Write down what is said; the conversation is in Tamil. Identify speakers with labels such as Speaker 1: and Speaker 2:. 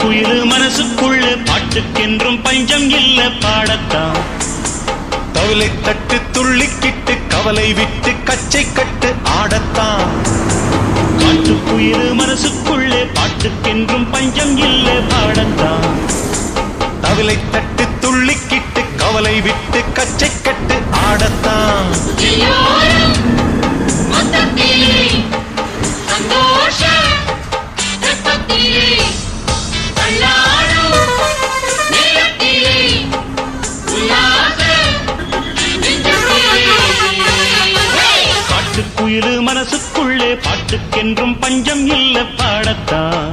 Speaker 1: குயிலு மனசுக்குள்ள பாட்டுக்கென்றும் பஞ்சம் இல்ல பாடத்தான்.
Speaker 2: தவிலை தட்டு துள்ளிக்கிட்டு கவலை விட்டு கச்சை கட்டு ஆடத்தான்.
Speaker 1: காட்டு குயிலு மனசுக்குள்ளே பாட்டுக்கென்றும் பஞ்சம் இல்ல பாடத்தான்.
Speaker 2: தவிலை தட்டு துள்ளிக்கிட்டு கவலை விட்டு கச்சை கட்டு ஆடத்தான்.
Speaker 3: எல்லோரும் மொத்தத்திலே சந்தோஷ
Speaker 1: மனசுக்குள்ளே பாட்டுக்கென்றும் பஞ்சம் இல்ல பாடத்தான்